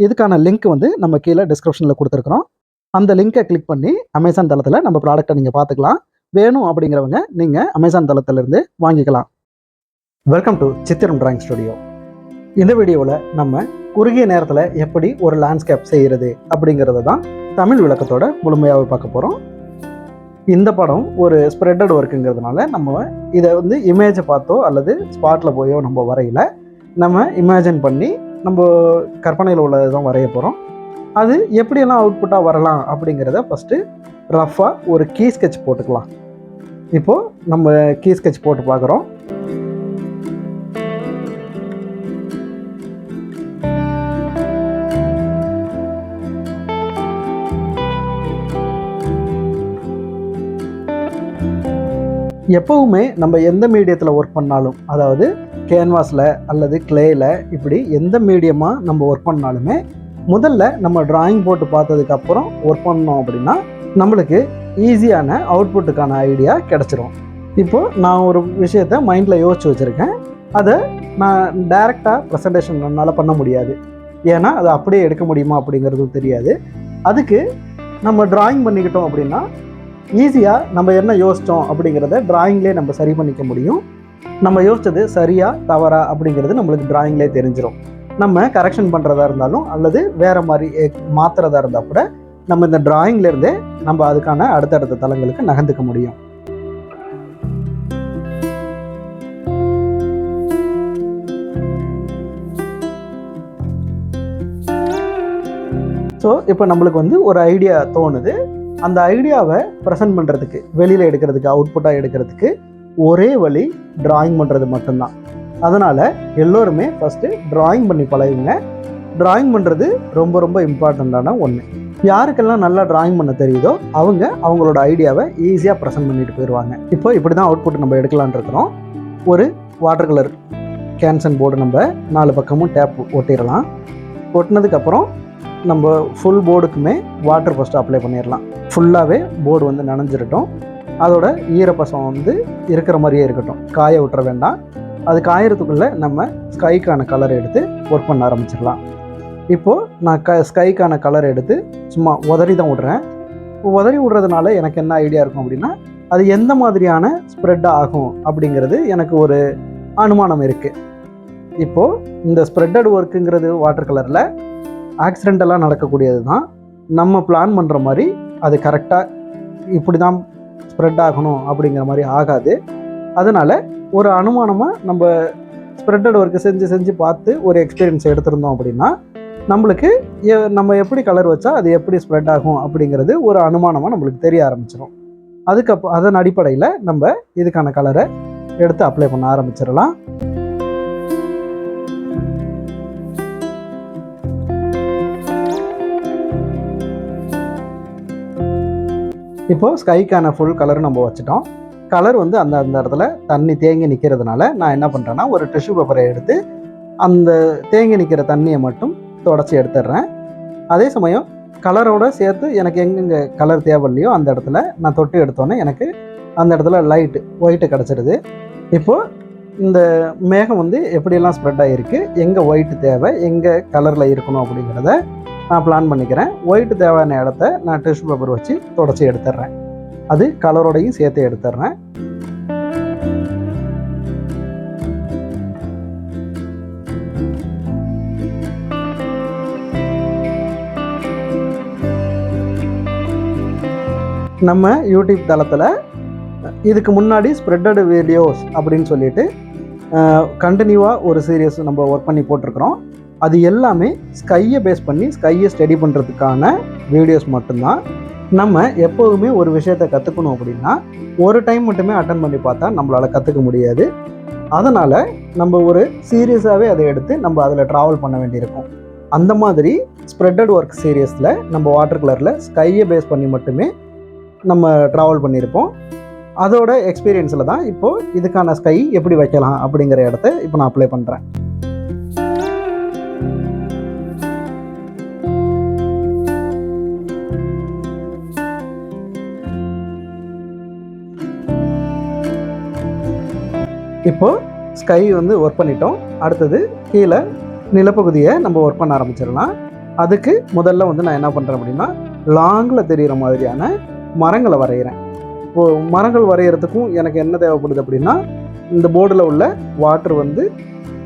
இதுக்கான லிங்க் வந்து நம்ம கீழே டிஸ்கிரிப்ஷனில் கொடுத்துருக்குறோம். அந்த லிங்கை கிளிக் பண்ணி அமேசான் தளத்தில் நம்ம ப்ராடக்ட்டை நீங்கள் பார்த்துக்கலாம். வேணும் அப்படிங்கிறவங்க நீங்கள் அமேசான் தளத்திலிருந்து வாங்கிக்கலாம். Welcome to Chithiram drawing studio இந்த வீடியோவில் நம்ம குறுகிய நேரத்தில் எப்படி ஒரு லேண்ட்ஸ்கேப் செய்கிறது அப்படிங்கிறது தான் தமிழ் விளக்கத்தோட முழுமையாக பார்க்க போகிறோம் இந்த படம் ஒரு ஸ்ப்ரெட்டட் ஒர்க்குங்கிறதுனால நம்ம இதை வந்து இமேஜை பார்த்தோ அல்லது ஸ்பாட்டில் போயோ நம்ம வரையில. நம்ம இமேஜின் பண்ணி நம்ம கற்பனையில் உள்ளதை தான் வரைய போகிறோம் அது எப்படியெல்லாம் அவுட்புட்டாக வரலாம் அப்படிங்கிறத ஃபஸ்ட்டு ரஃப்பாக ஒரு கீ ஸ்கெட்ச் போட்டுக்கலாம். இப்போது நம்ம கீ ஸ்கெட்ச் போட்டு பார்க்குறோம். எப்பவுமே நம்ம எந்த மீடியத்தில் ஒர்க் பண்ணாலும் அதாவது கேன்வாஸில் அல்லது கிளேயில் இப்படி எந்த மீடியமாக நம்ம ஒர்க் பண்ணாலுமே முதல்ல நம்ம டிராயிங் போட்டு பார்த்ததுக்கப்புறம் ஒர்க் பண்ணோம் அப்படின்னா நம்மளுக்கு ஈஸியான அவுட்புட்டுக்கான ஐடியா கிடச்சிரும். இப்போது நான் ஒரு விஷயத்த மைண்டில் யோசிச்சு வச்சுருக்கேன். அதை நான் டைரெக்டாக ப்ரெசன்டேஷன் என்னால் பண்ண முடியாது. ஏன்னா அதை அப்படியே எடுக்க முடியுமா அப்படிங்கிறதும் தெரியாது. அதுக்கு நம்ம டிராயிங் பண்ணிக்கிட்டோம் அப்படின்னா ஈஸியாக நம்ம என்ன யோசித்தோம் அப்படிங்கிறத டிராயிங்லேயே நம்ம சரி பண்ணிக்க முடியும். நம்ம யோசித்தது சரியா தவறா அப்படிங்கிறது நம்மளுக்கு டிராயிங்லேயே தெரிஞ்சிடும் நம்ம கரெக்ஷன் பண்ணுறதா இருந்தாலும் அல்லது வேற மாதிரி மாற்றுறதா இருந்தால் கூட நம்ம இந்த டிராயிங்லேருந்தே நம்ம அதுக்கான அடுத்தடுத்த தளங்களுக்கு நகர்ந்துக்க முடியும். ஸோ இப்போ நம்மளுக்கு வந்து ஒரு ஐடியா தோணுது. அந்த ஐடியாவை ப்ரெசென்ட் பண்ணுறதுக்கு வெளியில் எடுக்கிறதுக்கு அவுட்புட்டாக எடுக்கிறதுக்கு ஒரே வழி டிராயிங் பண்ணுறது மட்டும்தான். அதனால் எல்லோருமே ஃபஸ்ட்டு டிராயிங் பண்ணி பழகுங்க. டிராயிங் பண்ணுறது ரொம்ப ரொம்ப இம்பார்ட்டண்ட்டான ஒன்று யாருக்கெல்லாம் நல்லா டிராயிங் பண்ண தெரியுதோ அவங்க அவங்களோட ஐடியாவை ஈஸியாக ப்ரெசென்ட் பண்ணிட்டு போயிடுவாங்க இப்போ இப்படி தான் அவுட்புட் நம்ம எடுக்கலான் இருக்கிறோம். ஒரு வாட்டர் கலர் கேன்சன் போர்டு நம்ம நாலு பக்கமும் டேப் ஒட்டிடலாம். ஒட்டினதுக்கப்புறம் நம்ம ஃபுல் போர்டுக்குமே வாட்டர் ஃபஸ்ட்டு அப்ளை பண்ணிடலாம். ஃபுல்லாகவே போர்டு வந்து நனைஞ்சிருட்டோம். அதோட ஈரப்பசம் வந்து இருக்கிற மாதிரியே இருக்கட்டும். காய விட்டுற வேண்டாம். அது காயறதுக்குள்ளே நம்ம ஸ்கைக்கான கலர் எடுத்து ஒர்க் பண்ண ஆரம்பிச்சிடலாம். இப்போது நான் க ஸ்கைக்கான கலர் எடுத்து சும்மா உதறி தான் விட்றேன். உதறி விடுறதுனால எனக்கு என்ன ஐடியா இருக்கும் அப்படின்னா அது எந்த மாதிரியான ஸ்ப்ரெட் ஆகும் அப்படிங்கிறது எனக்கு ஒரு அனுமானம் இருக்குது இப்போது இந்த ஸ்ப்ரெட்டட் ஒர்க்குங்கிறது வாட்டர் கலரில் ஆக்சிடெண்டெல்லாம் நடக்கக்கூடியது தான் நம்ம பிளான் பண்ணுற மாதிரி அது கரெக்டாக இப்படி தான் ஸ்ப்ரெட் ஆகணும் அப்படிங்கிற மாதிரி ஆகாது. அதனால் ஒரு அனுமானமாக நம்ம ஸ்ப்ரெட்டட் ஒர்க்கு செஞ்சு செஞ்சு பார்த்து ஒரு எக்ஸ்பீரியன்ஸ் எடுத்திருந்தோம் அப்படின்னா நம்மளுக்கு எ- நம்ம எப்படி கலர் வச்சா அது எப்படி ஸ்ப்ரெட் ஆகும் அப்படிங்கிறது ஒரு அனுமானமாக நம்மளுக்கு தெரிய ஆரம்பிச்சிடும் அதுக்கப்புறம் அதன் அடிப்படையில் நம்ம இதுக்கான கலரை எடுத்து அப்ளை பண்ண ஆரம்பிச்சிடலாம் இப்போது ஸ்கைக்கான ஃபுல் கலர் நம்ம வச்சுட்டோம். கலர் வந்து அந்த அந்த இடத்துல தண்ணி தேங்கி நிற்கிறதுனால நான் என்ன பண்ணுறேன்னா ஒரு டிஷ்யூ பேப்பரை எடுத்து அந்த தேங்கி நிற்கிற தண்ணியை மட்டும் தொடச்சி எடுத்துடுறேன். அதே சமயம் கலரோட சேர்த்து எனக்கு எங்கெங்கே கலர் தேவையில்லையோ அந்த இடத்துல நான் தொட்டு எடுத்தோன்னே எனக்கு அந்த இடத்துல லைட்டு ஒயிட்டு கிடச்சிருது. இப்போது இந்த மேகம் வந்து எப்படியெல்லாம் ஸ்ப்ரெட் ஆகிருக்கு எங்கே ஒயிட்டு தேவை எங்கே கலரில் இருக்கணும் அப்படிங்கிறத நான் பிளான் பண்ணிக்கிறேன். ஒயிட் தேவையான இடத்த நான் டிஷ்யூ பேப்பர் வச்சு தொடச்சி எடுத்துடுறேன் அது கலரோடையும் சேர்த்து எடுத்துடுறேன் நம்ம யூடியூப் தளத்தில் இதுக்கு முன்னாடி ஸ்ப்ரெட்டட் வீடியோஸ் அப்படின்னு சொல்லிட்டு கண்டினியூவாக ஒரு சீரியஸ் நம்ம ஒர்க் பண்ணி போட்டிருக்கிறோம். அது எல்லாமே ஸ்கையை பேஸ் பண்ணி ஸ்கையை ஸ்டடி பண்ணுறதுக்கான வீடியோஸ் மட்டும்தான். நம்ம எப்போதுமே ஒரு விஷயத்தை கற்றுக்கணும் அப்படின்னா ஒரு டைம் மட்டுமே அட்டன் பண்ணி பார்த்தா நம்மளால் கற்றுக்க முடியாது. அதனால் நம்ம ஒரு சீரியஸாகவே அதை எடுத்து நம்ம அதில் ட்ராவல் பண்ண வேண்டியிருக்கும். அந்த மாதிரி ஸ்ப்ரெட்டட் ஒர்க் சீரியஸில் நம்ம வாட்டர் கலரில் ஸ்கையை பேஸ் பண்ணி மட்டுமே நம்ம ட்ராவல் பண்ணியிருப்போம். அதோட எக்ஸ்பீரியன்ஸில் தான் இப்போது இதுக்கான ஸ்கை எப்படி வைக்கலாம் அப்படிங்கிற இடத்த இப்போ நான் அப்ளை பண்ணுறேன் இப்போது ஸ்கை வந்து ஒர்க் பண்ணிட்டோம். அடுத்தது கீழே நிலப்பகுதியை நம்ம ஒர்க் பண்ண ஆரம்பிச்சிடலாம். அதுக்கு முதல்ல வந்து நான் என்ன பண்ணுறேன் அப்படின்னா லாங்கில் தெரிகிற மாதிரியான மரங்களை வரைகிறேன் இப்போது மரங்கள் வரைகிறதுக்கும் எனக்கு என்ன தேவைப்படுது அப்படின்னா இந்த போர்டில் உள்ள வாட்ரு வந்து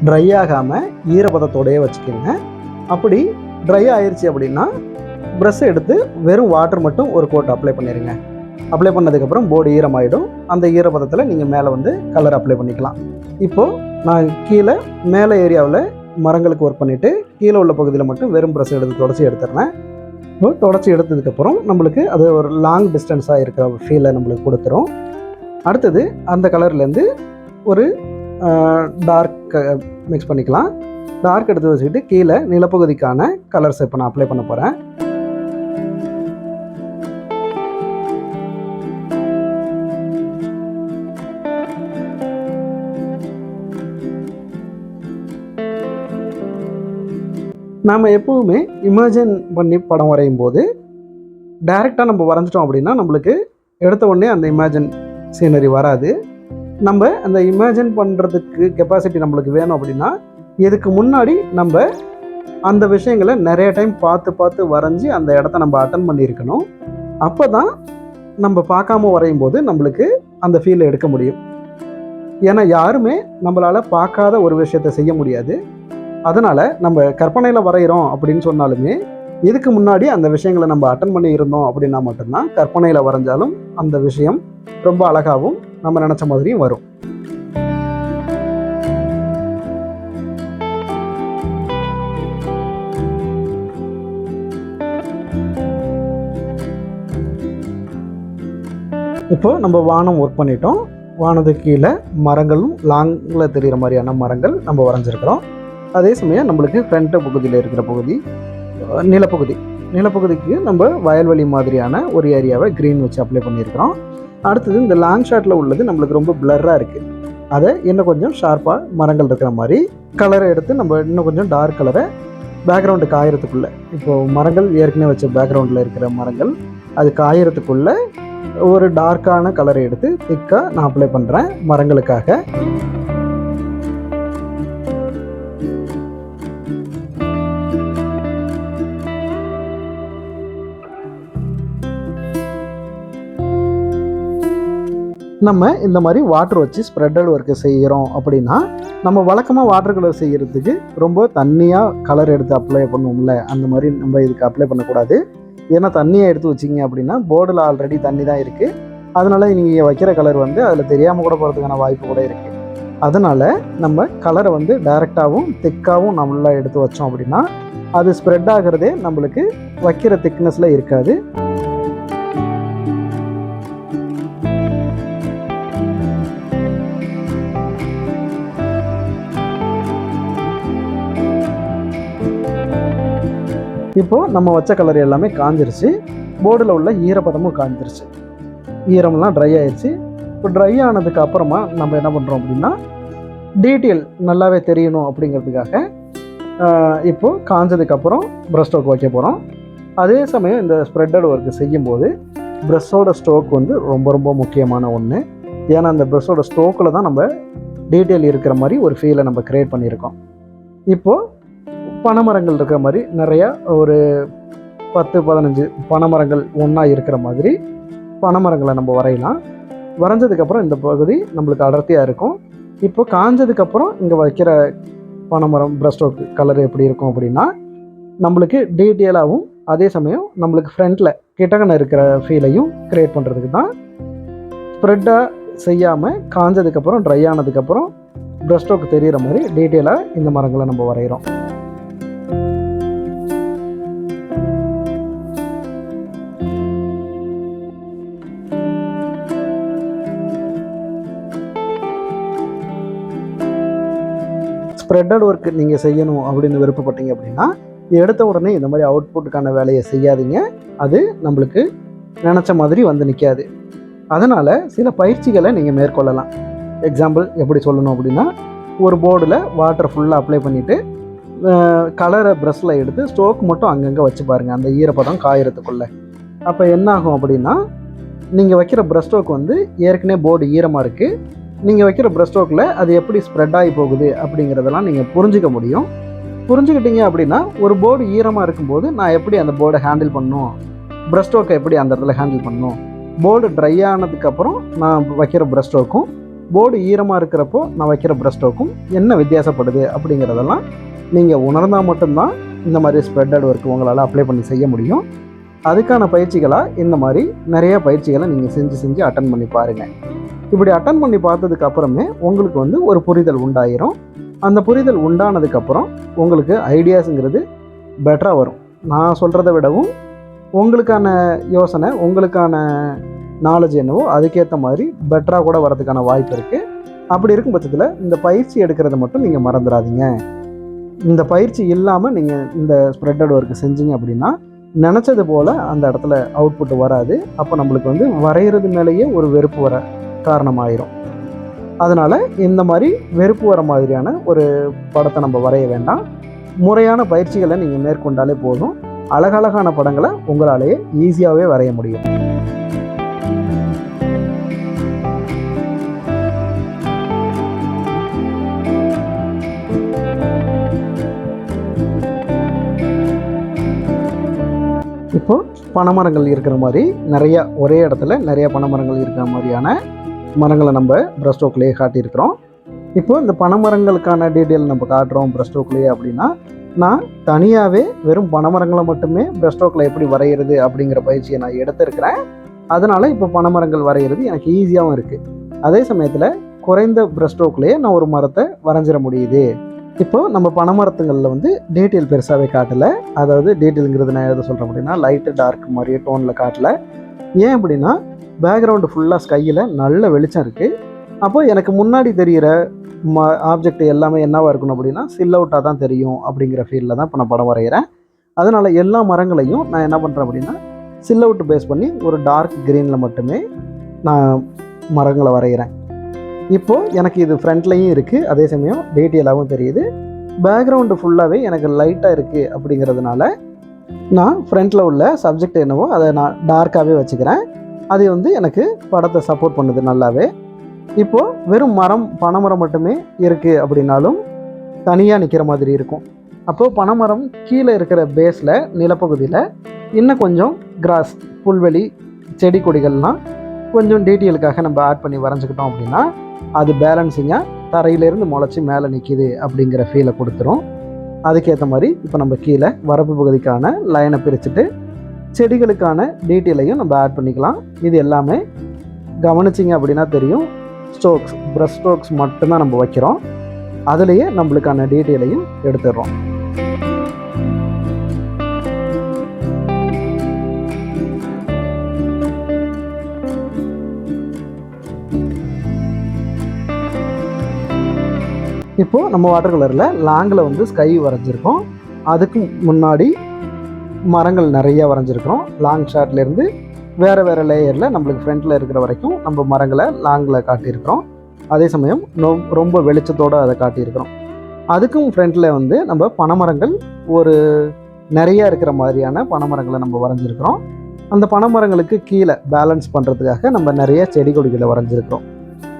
ட்ரை ஆகாமல் ஈரப்பதத்தோடையே வச்சுக்கோங்க. அப்படி ட்ரை ஆயிடுச்சு அப்படின்னா ப்ரெஷ்ஷை எடுத்து வெறும் வாட்டர் மட்டும் ஒரு கோட் அப்ளை பண்ணிடுங்க அப்ளை பண்ணதுக்கப்புறம் போர்டு ஈரமாயிடும். அந்த ஈரப்பதத்தில் நீங்கள் மேலே வந்து கலர் அப்ளை பண்ணிக்கலாம். இப்போது நான் கீழே மேலே ஏரியாவில் மரங்களுக்கு ஒர்க் பண்ணிவிட்டு கீழே உள்ள பகுதியில் மட்டும் வெறும் ப்ரஷ் எடுத்து தொடச்சி எடுத்துடுறேன். இப்போ தொடச்சி எடுத்ததுக்கப்புறம் நம்மளுக்கு அது ஒரு லாங் டிஸ்டன்ஸாக இருக்கிற ஃபீலை நம்மளுக்கு கொடுத்துரும். அடுத்தது அந்த கலர்லேருந்து ஒரு டார்க் மிக்ஸ் பண்ணிக்கலாம். டார்க் எடுத்து வச்சுக்கிட்டு கீழே நிலப்பகுதிக்கான கலர்ஸ் இப்போ நான் அப்ளை பண்ண போகிறேன் நாம் எப்போவுமே இமேஜின் பண்ணி படம் வரையும் போது டைரெக்டாக நம்ம வரைஞ்சிட்டோம் அப்படின்னா நம்மளுக்கு எடுத்த உடனே அந்த இமேஜின் சீனரி வராது. நம்ம அந்த இமேஜின் பண்ணுறதுக்கு கெப்பாசிட்டி நம்மளுக்கு வேணும் அப்படின்னா இதுக்கு முன்னாடி நம்ம அந்த விஷயங்களை நிறைய டைம் பார்த்து பார்த்து வரைஞ்சி அந்த இடத்த நம்ம அட்டன் பண்ணியிருக்கணும். அப்போ தான் நம்ம பார்க்காம வரையும் போது நம்மளுக்கு அந்த ஃபீலை எடுக்க முடியும். ஏன்னா யாருமே நம்மளால் பார்க்காத ஒரு விஷயத்தை செய்ய முடியாது. அதனால் நம்ம கற்பனையில் வரைகிறோம் அப்படின்னு சொன்னாலுமே இதுக்கு முன்னாடி அந்த விஷயங்களை நம்ம அட்டன் பண்ணி இருந்தோம் அப்படின்னா மட்டும்தான் கற்பனையில் வரைஞ்சாலும் அந்த விஷயம் ரொம்ப அழகாகவும் நம்ம நினச்ச மாதிரியும் வரும். இப்போ நம்ம வானம் ஒர்க் பண்ணிட்டோம். வானத்துக்கு கீழே மரங்களும் லாங்கில் தெரிகிற மாதிரியான மரங்கள் நம்ம வரைஞ்சிருக்கிறோம். அதே சமயம் நம்மளுக்கு ஃப்ரண்ட் பகுதியில் இருக்கிற பகுதி நிலப்பகுதி. நிலப்பகுதிக்கு நம்ம வயல்வெளி மாதிரியான ஒரு ஏரியாவை க்ரீன் வச்சு அப்ளை பண்ணியிருக்கிறோம். அடுத்தது இந்த லாங் ஷாட்டில் உள்ளது நம்மளுக்கு ரொம்ப பிளர்ராக இருக்குது அதை இன்னும் கொஞ்சம் ஷார்ப்பாக மரங்கள் இருக்கிற மாதிரி கலரை எடுத்து நம்ம இன்னும் கொஞ்சம் டார்க் கலரை பேக்ரவுண்டு காயறதுக்குள்ளே இப்போது மரங்கள் ஏற்கனவே வச்ச பேக்ரவுண்டில் இருக்கிற மரங்கள் அது காயறதுக்குள்ளே ஒரு டார்க்கான கலரை எடுத்து திக்காக நான் அப்ளை பண்ணுறேன் மரங்களுக்காக. நம்ம இந்த மாதிரி வாட்டர் வச்சு ஸ்ப்ரெட்டட் ஒர்க்கு செய்கிறோம் அப்படின்னா நம்ம வழக்கமாக வாட்டர் கலர் செய்கிறதுக்கு ரொம்ப தண்ணியாக கலர் எடுத்து அப்ளை பண்ணுவோம்ல அந்த மாதிரி நம்ம இதுக்கு அப்ளை பண்ணக்கூடாது. ஏன்னா தண்ணியை எடுத்து வச்சிங்க அப்படின்னா போர்டில் ஆல்ரெடி தண்ணி தான் இருக்குது அதனால் நீங்கள் வைக்கிற கலர் வந்து அதில் தெரியாமல் கூட போகிறதுக்கான வாய்ப்பு கூட இருக்குது அதனால் நம்ம கலரை வந்து டைரெக்டாகவும் திக்காகவும் நம்மளாக எடுத்து வச்சோம் அப்படின்னா அது ஸ்ப்ரெட் ஆகிறதே நம்மளுக்கு வைக்கிற திக்னஸில் இருக்காது. இப்போது நம்ம வச்ச கலர் எல்லாமே காஞ்சிருச்சு. போர்டில் உள்ள ஈரப்பதமும் காஞ்சிருச்சு. ஈரம்லாம் ட்ரை ஆயிடுச்சு இப்போ ட்ரை ஆனதுக்கு அப்புறமா நம்ம என்ன பண்ணுறோம் அப்படின்னா டீட்டெயில் நல்லாவே தெரியணும் அப்படிங்கிறதுக்காக இப்போது காஞ்சதுக்கப்புறம் ப்ரெஷ் ஸ்ட்ரோக் வைக்க போகிறோம் அதே சமயம் இந்த ஸ்ப்ரெட்டட் ஒர்க்கு செய்யும்போது ப்ரெஷ்ஷோட ஸ்ட்ரோக் வந்து ரொம்ப ரொம்ப முக்கியமான ஒன்று ஏன்னா அந்த ப்ரெஷ்ஷோட ஸ்ட்ரோக்கில் தான் நம்ம டீட்டெயில் இருக்கிற மாதிரி ஒரு ஃபீலை நம்ம க்ரியேட் பண்ணியிருக்கோம். இப்போது பனைமரங்கள் இருக்கிற மாதிரி நிறையா ஒரு பத்து பதினஞ்சு பனைமரங்கள் ஒன்றா இருக்கிற மாதிரி பனைமரங்களை நம்ம வரையலாம். வரைஞ்சதுக்கப்புறம் இந்த பகுதி நம்மளுக்கு அடர்த்தியாக இருக்கும். இப்போ காஞ்சதுக்கப்புறம் இங்கே வைக்கிற பனைமரம் ப்ரஷ் ஸ்ட்ரோக் கலர் எப்படி இருக்கும் அப்படின்னா நம்மளுக்கு டீட்டெயிலாகவும் அதே சமயம் நம்மளுக்கு ஃப்ரண்ட்டில் கிட்டகன இருக்கிற ஃபீலையும் க்ரியேட் பண்ணுறதுக்கு தான் ஸ்ப்ரெட்டாக செய்யாமல் காஞ்சதுக்கப்புறம் ட்ரை ஆனதுக்கப்புறம் ப்ரஷ் ஸ்ட்ரோக் தெரிகிற மாதிரி டீட்டெயிலாக இந்த மரங்களை நம்ம வரைகிறோம் ஸ்ப்ரெட்டட் ஒர்க் நீங்கள் செய்யணும் அப்படின்னு விருப்பப்பட்டீங்க அப்படின்னா எடுத்த உடனே இந்த மாதிரி அவுட்புட்டுக்கான வேலையை செய்யாதீங்க. அது நம்மளுக்கு நினச்ச மாதிரி வந்து நிற்காது அதனால் சில பயிற்சிகளை நீங்கள் மேற்கொள்ளலாம். எக்ஸாம்பிள் எப்படி சொல்லணும் அப்படின்னா ஒரு போர்டில் வாட்டர் ஃபுல்லாக அப்ளை பண்ணிவிட்டு கலரை ப்ரஷில் எடுத்து ஸ்டோக் மட்டும் அங்கங்கே வச்சு பாருங்கள் அந்த ஈரப்பதம் காயறதுக்குள்ளே. அப்போ என்ன ஆகும் அப்படின்னா நீங்கள் வைக்கிற ப்ரஷ் ஸ்டோக் வந்து ஏற்கனவே போர்டு ஈரமாக இருக்குது நீங்கள் வைக்கிற ப்ரஷ் ஸ்ட்ரோக்கில் அது எப்படி ஸ்ப்ரெட் ஆகி போகுது அப்படிங்கிறதெல்லாம் நீங்கள் புரிஞ்சுக்க முடியும். புரிஞ்சுக்கிட்டீங்க அப்படின்னா ஒரு போர்டு ஈரமாக இருக்கும்போது நான் எப்படி அந்த போர்டை ஹேண்டில் பண்ணணும் ப்ரஷ் ஸ்ட்ரோக்கை எப்படி அந்த இடத்துல ஹேண்டில் பண்ணணும் போர்டு ட்ரை ஆனதுக்கப்புறம் நான் வைக்கிற ப்ரஷ் ஸ்ட்ரோக்கும் போர்டு ஈரமாக இருக்கிறப்போ நான் வைக்கிற ப்ரஷ் ஸ்ட்ரோக்கும் என்ன வித்தியாசப்படுது அப்படிங்கிறதெல்லாம் நீங்கள் உணர்ந்தால் மட்டும்தான் இந்த மாதிரி ஸ்ப்ரெட்டட் ஒர்க் உங்களால் அப்ளை பண்ணி செய்ய முடியும். அதுக்கான பயிற்சிகளாக இந்த மாதிரி நிறைய பயிற்சிகளை நீங்கள் செஞ்சு செஞ்சு அட்டன் பண்ணி பாருங்கள் இப்படி அட்டன் பண்ணி பார்த்ததுக்கு அப்புறமே உங்களுக்கு வந்து ஒரு புரிதல் உண்டாயிரும். அந்த புரிதல் உண்டானதுக்கப்புறம் உங்களுக்கு ஐடியாஸுங்கிறது பெட்டராக வரும். நான் சொல்கிறத விடவும் உங்களுக்கான யோசனை உங்களுக்கான நாலேஜ் என்னவோ அதுக்கேற்ற மாதிரி பெட்டராக கூட வரதுக்கான வாய்ப்பு இருக்குது அப்படி இருக்கும் பட்சத்தில் இந்த பயிற்சி எடுக்கிறத மட்டும் நீங்கள் மறந்துடாதீங்க. இந்த பயிற்சி இல்லாமல் நீங்கள் இந்த ஸ்ப்ரெட் ஒர்க் செஞ்சீங்க அப்படின்னா நினச்சது போல் அந்த இடத்துல அவுட்புட் வராது. அப்போ நம்மளுக்கு வந்து வரைகிறது மேலேயே ஒரு வெறுப்பு வர காரணமாயிரும். அதனால் இந்த மாதிரி வெறுப்பு வர மாதிரியான ஒரு படத்தை நம்ம வரைய வேண்டாம். முறையான பயிற்சிகளை நீங்கள் மேற்கொண்டாலே போதும். அழகழகான படங்களை உங்களாலேயே ஈஸியாகவே வரைய முடியும். இப்போ பனைமரங்கள் இருக்கிற மாதிரி நிறையா ஒரே இடத்துல நிறைய பனைமரங்கள் இருக்கிற மாதிரியான மரங்களை நம்ம பிரஷ் காட்டியிருக்கிறோம். இப்போ இந்த பனைமரங்களுக்கான டீட்டெயில் நம்ம காட்டுறோம் பிரஷ் அப்படின்னா நான் தனியாகவே வெறும் பனைமரங்களை மட்டுமே பிரஷ் எப்படி வரைகிறது அப்படிங்கிற பயிற்சியை நான் எடுத்திருக்கிறேன். அதனால் இப்போ பனைமரங்கள் வரைகிறது எனக்கு ஈஸியாகவும் இருக்குது அதே சமயத்தில் குறைந்த பிரஷ் நான் ஒரு மரத்தை வரைஞ்சிட முடியுது. இப்போது நம்ம பனைமரத்துங்களில் வந்து டீட்டெயில் பெருசாகவே காட்டலை. அதாவது டீட்டெயிலுங்கிறது நான் எதை சொல்கிறேன் அப்படின்னா லைட்டு டார்க் மாதிரியே டோனில் காட்டலை. ஏன் அப்படின்னா பேக்ரவுண்டு ஃபுல்லாக ஸ்கையில் நல்ல வெளிச்சம் இருக்குது அப்போ எனக்கு முன்னாடி தெரிகிற ம ஆப்ஜெக்ட் எல்லாமே என்னவாக இருக்கணும் அப்படின்னா சில் அவுட்டாக தான் தெரியும் அப்படிங்கிற ஃபீல்டில் தான் இப்போ நான் படம் வரைகிறேன். அதனால் எல்லா மரங்களையும் நான் என்ன பண்ணுறேன் அப்படின்னா சில் அவுட் பேஸ் பண்ணி ஒரு டார்க் க்ரீனில் மட்டுமே நான் மரங்களை வரைகிறேன். இப்போது எனக்கு இது ஃப்ரண்ட்லையும் இருக்குது அதே சமயம் டீட்டெயிலாகவும் தெரியுது. பேக்ரவுண்டு ஃபுல்லாகவே எனக்கு லைட்டாக இருக்குது அப்படிங்கிறதுனால நான் ஃப்ரண்ட்டில் உள்ள சப்ஜெக்ட் என்னவோ அதை நான் டார்க்காகவே வச்சுக்கிறேன். அது வந்து எனக்கு படத்தை சப்போர்ட் பண்ணுது நல்லாவே. இப்போது வெறும் மரம் பனைமரம் மட்டுமே இருக்குது அப்படின்னாலும் தனியாக நிற்கிற மாதிரி இருக்கும். அப்போது பனைமரம் கீழே இருக்கிற பேஸில் நிலப்பகுதியில் இன்னும் கொஞ்சம் கிராஸ் புல்வெளி செடி கொடிகள்லாம் கொஞ்சம் டீட்டெயிலுக்காக நம்ம ஆட் பண்ணி வரைஞ்சிக்கிட்டோம் அப்படின்னா அது பேலன்ஸிங்காக தரையிலேருந்து முளைச்சி மேலே நிற்கிது அப்படிங்கிற ஃபீலை கொடுத்துரும். அதுக்கேற்ற மாதிரி இப்போ நம்ம கீழே வரப்பு பகுதிக்கான லைனை பிரிச்சுட்டு செடிகளுக்கான டீட்டெயிலையும் நம்ம ஆட் பண்ணிக்கலாம். இது எல்லாமே கவனிச்சிங்க அப்படின்னா தெரியும். ஸ்ட்ரோக்ஸ் ப்ரஷ் ஸ்ட்ரோக்ஸ் மட்டும்தான் நம்ம வைக்கிறோம். அதுலேயே நம்மளுக்கான டீட்டெயிலையும் எடுத்துடுறோம். இப்போது நம்ம வாட்டர் கலரில் லாங்கில் வந்து ஸ்கை வரைஞ்சிருக்கோம். அதுக்கு முன்னாடி மரங்கள் நிறையா வரைஞ்சிருக்கிறோம். லாங் ஷாட்லேருந்து வேறு வேறு லேயரில் நம்மளுக்கு ஃப்ரண்ட்டில் இருக்கிற வரைக்கும் நம்ம மரங்களை லாங்கில் காட்டியிருக்கிறோம். அதே சமயம் நொ- ரொம்ப வெளிச்சத்தோடு அதை காட்டியிருக்கிறோம். அதுக்கும் ஃப்ரண்ட்டில் வந்து நம்ம பனைமரங்கள் ஒரு நிறையா இருக்கிற மாதிரியான பனைமரங்களை நம்ம வரைஞ்சிருக்கிறோம். அந்த பனைமரங்களுக்கு கீழே பேலன்ஸ் பண்ணுறதுக்காக நம்ம நிறைய செடி கொடிகளை வரைஞ்சிருக்கிறோம்.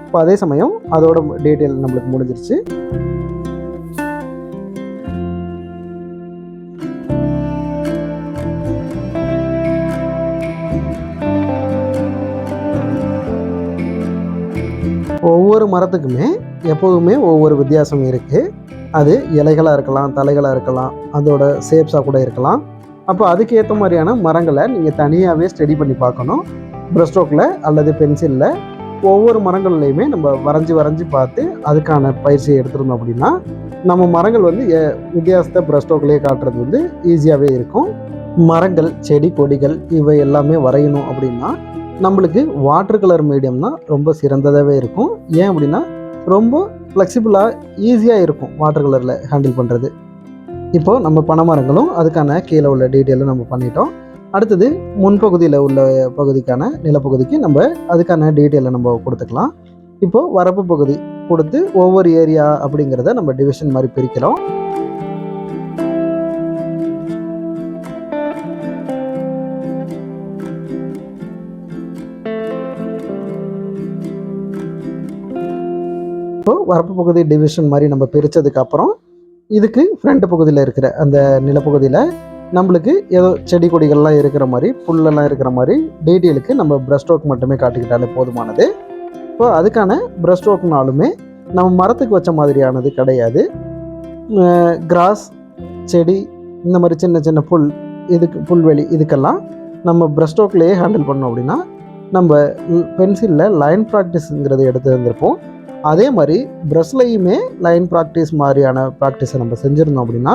இப்போ அதே சமயம் அதோட டீட்டெயில் நம்மளுக்கு முடிஞ்சிருச்சு. ஒவ்வொரு மரத்துக்குமே எப்போதுமே ஒவ்வொரு வித்தியாசம் இருக்குது அது இலைகளாக இருக்கலாம் தலைகளாக இருக்கலாம் அதோட ஷேப்ஸாக கூட இருக்கலாம். அப்போ அதுக்கேற்ற மாதிரியான மரங்களை நீங்கள் தனியாகவே ஸ்டடி பண்ணி பார்க்கணும். ப்ரெஸ்ட்ரோக்கில் அல்லது பென்சிலில் ஒவ்வொரு மரங்கள்லையுமே நம்ம வரைஞ்சி வரைஞ்சி பார்த்து அதுக்கான பயிற்சியை எடுத்திருந்தோம் அப்படின்னா நம்ம மரங்கள் வந்து வித்தியாசத்தை ப்ரஸ்ட்ரோக்லேயே காட்டுறது வந்து ஈஸியாகவே இருக்கும். மரங்கள் செடி கொடிகள் இவை எல்லாமே வரையணும் அப்படின்னா நம்மளுக்கு வாட்டர் கலர் மீடியம் தான் ரொம்ப சிறந்ததாகவே இருக்கும். ஏன் அப்படின்னா ரொம்ப ஃப்ளெக்சிபிளாக ஈஸியாக இருக்கும் வாட்டர் கலரில் ஹேண்டில் பண்ணுறது இப்போ நம்ம பனை மரங்களும் அதுக்கான கீழே உள்ள டீட்டெயிலும் நம்ம பண்ணிட்டோம். அடுத்தது முன்பகுதியில் உள்ள பகுதிக்கான நிலப்பகுதிக்கு நம்ம அதுக்கான டீட்டெயிலை நம்ம கொடுத்துக்கலாம். இப்போது வரப்பு பகுதி கொடுத்து ஒவ்வொரு ஏரியா அப்படிங்கிறத நம்ம டிவிஷன் மாதிரி பிரிக்கிறோம். இப்போ வரப்பு பகுதி டிவிஷன் மாதிரி நம்ம பிரித்ததுக்கு அப்புறம் இதுக்கு ஃப்ரண்ட் பகுதியில் இருக்கிற அந்த நிலப்பகுதியில் நம்மளுக்கு ஏதோ செடி கொடிகள்லாம் இருக்கிற மாதிரி புல்லெல்லாம் இருக்கிற மாதிரி டீட்டெயிலுக்கு நம்ம பிரஷ் ஸ்ட்ரோக் மட்டுமே காட்டிக்கிட்டாலே போதுமானது. இப்போ அதுக்கான பிரஷ் ஸ்ட்ரோக்னாலுமே நம்ம மரத்துக்கு வச்ச மாதிரியானது கிடையாது. கிராஸ் செடி இந்த மாதிரி சின்ன சின்ன புல் இதுக்கு புல்வெளி இதுக்கெல்லாம் நம்ம பிரஷ் ஸ்ட்ரோக்லேயே ஹேண்டில் பண்ணோம் அப்படின்னா நம்ம பென்சிலில் லைன் ப்ராக்டிஸுங்கிறத எடுத்து வந்திருப்போம். அதே மாதிரி ப்ரஷ்லையுமே லைன் ப்ராக்டிஸ் மாதிரியான ப்ராக்டிஸை நம்ம செஞ்சுருந்தோம் அப்படின்னா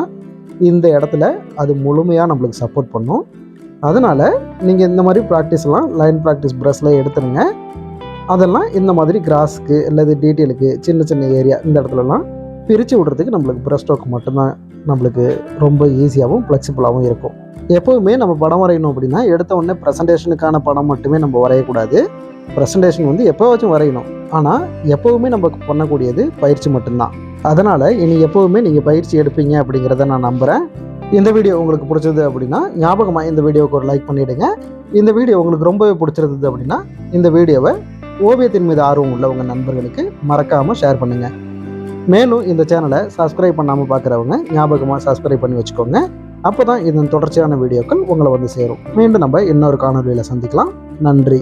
இந்த இடத்துல அது முழுமையாக நம்மளுக்கு சப்போர்ட் பண்ணும். அதனால் நீங்கள் இந்த மாதிரி ப்ராக்டிஸ்லாம் லைன் ப்ராக்டிஸ் ப்ரஷ்ல எடுத்துருங்க. அதெல்லாம் இந்த மாதிரி கிராஸ்க்கு அல்லது டீட்டெயிலுக்கு சின்ன சின்ன ஏரியா இந்த இடத்துலலாம் பிரித்து விடுறதுக்கு நம்மளுக்கு ப்ரஷ் ஸ்ட்ரோக் மட்டும்தான் நம்மளுக்கு ரொம்ப ஈஸியாகவும் ஃப்ளெக்சிபிளாகவும் இருக்கும். எப்போவுமே நம்ம படம் வரையணும் அப்படின்னா எடுத்த உடனே ப்ரெசன்டேஷனுக்கான படம் மட்டுமே நம்ம வரையக்கூடாது. ப்ரெசன்டேஷன் வந்து எப்போவாச்சும் வரையணும். ஆனால் எப்போவுமே நம்ம பண்ணக்கூடியது பயிற்சி மட்டும்தான். அதனால் இனி எப்போவுமே நீங்கள் பயிற்சி எடுப்பீங்க அப்படிங்கிறத நான் நம்புகிறேன் இந்த வீடியோ உங்களுக்கு பிடிச்சது அப்படின்னா ஞாபகமாக இந்த வீடியோவுக்கு ஒரு லைக் பண்ணிவிடுங்க இந்த வீடியோ உங்களுக்கு ரொம்பவே பிடிச்சிருந்தது அப்படின்னா இந்த வீடியோவை ஓவியத்தின் மீது ஆர்வம் உள்ள உங்கள் நண்பர்களுக்கு மறக்காமல் ஷேர் பண்ணுங்கள் மேலும் இந்த சேனலை சப்ஸ்கிரைப் பண்ணாமல் பார்க்குறவங்க ஞாபகமாக சப்ஸ்கிரைப் பண்ணி வச்சுக்கோங்க. அப்போ தான் இதன் தொடர்ச்சியான வீடியோக்கள் உங்களை வந்து சேரும். மீண்டும் நம்ம இன்னொரு காணொலியில் சந்திக்கலாம். நன்றி.